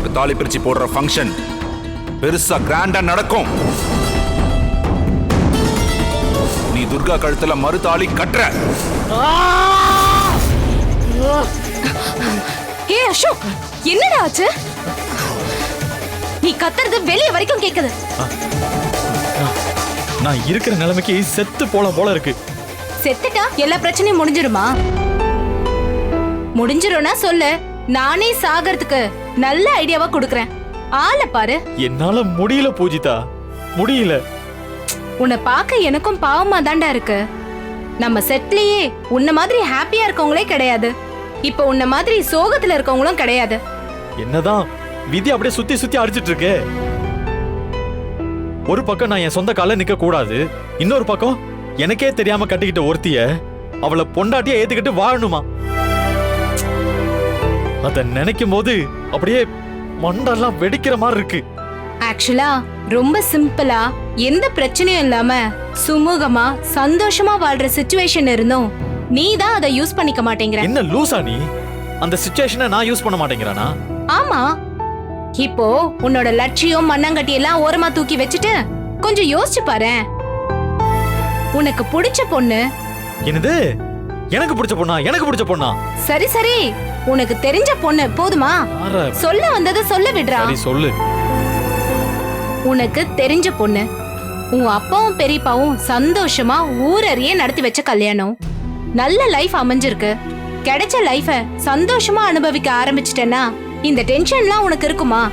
துர்காவுக்கு தாலி பிரிச்சு போடுற ஃபங்க்ஷன் பெருசா கிராண்டா நடக்கும். நீ துர்கா கழுத்துல மறு தாலி கட்டுற. ஏ அசோக் என்னடா ஆச்சு? நீ கத்துறது வெளிய வரைக்கும் கேக்குது. நான் இருக்கிற நிலைமைக்கு செத்து போல போல இருக்கு. செத்துட்டா எல்லா பிரச்சனையும் முடிஞ்சிருமா? முடிஞ்சிரும்னா சொல்லு. நானே சாகறதுக்கு நல்ல ஐடியாவா கொடுக்கறேன். ஆளை பாரு. என்னால முடியல பூஜிதா. முடியல. உன்னை பார்க்க எனக்கும் பாவமா தாண்டா இருக்கு. நம்ம செட்லயே உன்ன மாதிரி ஹாப்பியா இருக்கவங்களே கிடையாது. இப்போ உன்ன மாதிரி சோகத்துல இருக்கவங்களும் கிடையாது. என்னதான்? விதி அப்படியே சுத்தி சுத்தி அடிச்சிட்டு இருக்கு. ஒரு பக்கம் நான் என் சொந்த கால நிக்க கூடாது. இன்னொரு பக்கம் எனக்கே தெரியாம கட்டிக்கிட்ட ஒருத்திய அவளை பொண்டாட்டிய ஏத்துக்கிட்டு வாழணுமா? அத நினைக்கும் போது அப்படியே மண்டெல்லாம் வெடிக்கிற மாதிரி இருக்கு. ஆக்சுவலா ரொம்ப சிம்பிளா எந்த பிரச்சனையும் இல்லாம சுமூகமா சந்தோஷமா வாழ்ற சுச்சுவேஷன் இருந்தும் நீ தான் அதை யூஸ் பண்ணிக்க மாட்டேங்கிற. என்ன லூசா நீ? அந்த சுச்சுவேஷனை நான் யூஸ் பண்ண மாட்டேங்கிறானா? ஆமா. இப்போ உன்னோட லட்சியம் மண்ணங்கட்டி எல்லாம் ஓரமா தூக்கி வச்சுட்டு கொஞ்சம் யோசிச்சு பாரு உனக்கு பிடிச்ச பொண்ணு? என்னது? எனக்கு பிடிச்ச பொண்ணா? எனக்கு பிடிச்ச பொண்ணா? சரி சரி. உனக்கு தெரிஞ்ச பொண்ணு போதுமா? சொல்ல வந்ததை சொல்ல விடுறா. சொல்லு. உனக்கு தெரிஞ்ச பொண்ணு உன் அப்பாவும் பெரியப்பாவும் சந்தோஷமா ஊரறிய நடத்தி வச்ச கல்யாணம். நல்ல லைஃப் அமைஞ்சிருக்கு. கிடைச்ச லைஃப சந்தோஷமா அனுபவிக்க ஆரம்பிச்சிட்டேன்னா இந்த டென்ஷன்லாம் உனக்கு இருக்குமா?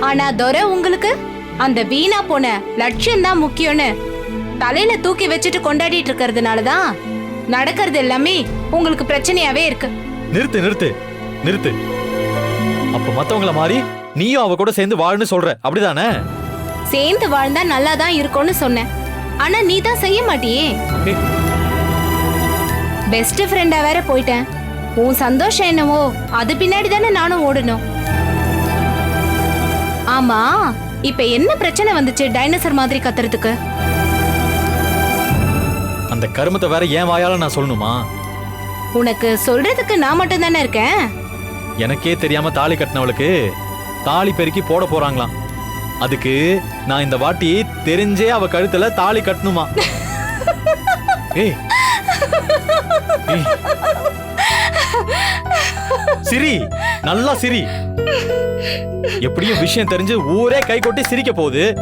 ஆனா துரை உங்களுக்கு அந்த வீணா போன லட்சியம் தான் முக்கியம்னு தலையில தூக்கி வச்சுட்டு கொண்டாடிட்டு இருக்கிறதுனால தான் நடக்கிறது எல்லாமே உங்களுக்கு பிரச்சனையாவே இருக்கு. நிறுத்து நிறுத்து நிறுத்து. அப்ப மத்தவங்கள மாதிரி நீயும் அவ கூட சேர்ந்து வாழுன்னு சொல்ற. அப்படிதானே? சேர்ந்து வாழ்ந்தா நல்லா தான் இருக்கும்னு சொன்னேன். ஆனா நீ தான் செய்ய மாட்டியே. பெஸ்ட் ஃப்ரெண்டா வேற போயிட்டேன். உன் சந்தோஷம் என்னவோ அது பின்னாடி தானே நானும் ஓடணும். ஆமா இப்ப என்ன பிரச்சனை வந்துச்சு டைனோசர் மாதிரி கத்துறதுக்கு? அந்த கருமத்தை வேற ஏன் வாயால நான் சொல்லணுமா? உனக்கு சொல்றதுக்கு நான் மட்டும் தானே இருக்கேன்? எனக்கே தெரியாம தாலி கட்டினவளுக்கு தாலி பெருக்கி போட போறாங்களாம். அதுக்கு நான் இந்த வாட்டி தெரிஞ்சே அவ கழுத்துல தாலி கட்டணுமா? ஏய். சிரி. நல்லா சிரி. எப்படியும் விஷயம் தெரிஞ்சு ஊரே கை கொட்டி சிரிக்க போகுது.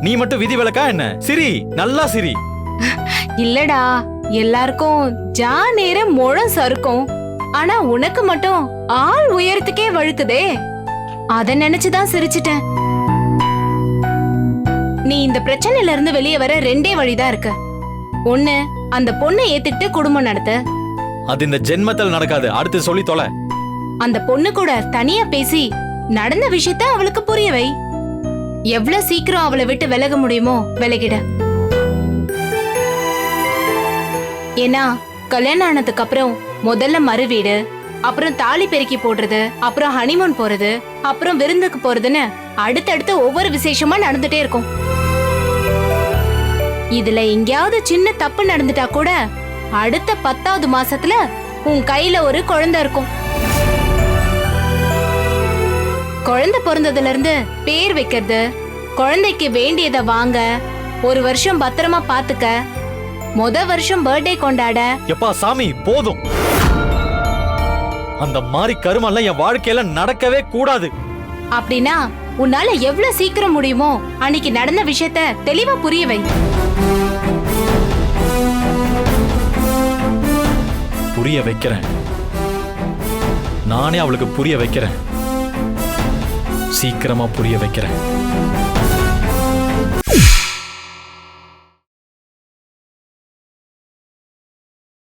நீ மட்டும் விதி விலக்கா என்ன? சிரி. நல்லா சிரி. இல்லடா. எல்லாருக்கும் ஜா நேரம் முழம் சறுக்கும். ஆனா உனக்கு மட்டும் ஆள் உயரத்துக்கே வழுக்குதே அத நினைச்சுதான் சிரிச்சிட்டேன். நீ இந்த பிரச்சனையில இருந்து வெளியே வர ரெண்டே வழிதான் இருக்கு. ஒண்ணு அந்த பொண்ணை ஏத்துக்கிட்டு குடும்பம் நடத்த. அது இந்த ஜென்மத்தில் நடக்காது. அடுத்து சொல்லி தொலை. அந்த பொண்ணு கூட தனியா பேசி நடந்த விஷயத்த அவளுக்கு புரிய வை. எவ்வளவு சீக்கிரம் அவளை விட்டு விலக முடியுமோ விலகிட. ஏன்னா கல்யாணம் ஆனதுக்கு அப்புறம் முதல்ல மறு வீடு அப்புறம் தாலி பெருக்கி போடுறது அப்புறம் ஹனிமூன் போறது அப்புறம் விருந்துக்கு போறதுன்னு அடுத்தடுத்து ஒவ்வொரு விசேஷமா நடந்துட்டே இருக்கும். இதுல எங்கேயாவது சின்ன தப்பு நடந்துட்டா கூட அடுத்த பத்தாவது மாசத்துல உன் கையில ஒரு குழந்தை இருக்கும். குழந்தை பிறந்ததுல இருந்து பேர் வைக்கிறது குழந்தைக்கு வேண்டியதை வாங்க ஒரு வருஷம் பத்திரமா பாத்துக்க முத வருஷம் பர்த்டே கொண்டாட. எப்பா சாமி போதும். அந்த மாதிரி கருமெல்லாம் என் வாழ்க்கையில நடக்கவே கூடாது. அப்படின்னா உன்னால எவ்வளவு சீக்கிரம் முடியுமோ அன்னைக்கு நடந்த விஷயத்த தெளிவா புரிய வை. புரிய வைக்கிறேன். நானே அவளுக்கு புரிய வைக்கிறேன். சீக்கிரமா புரிய வைக்கிறேன்.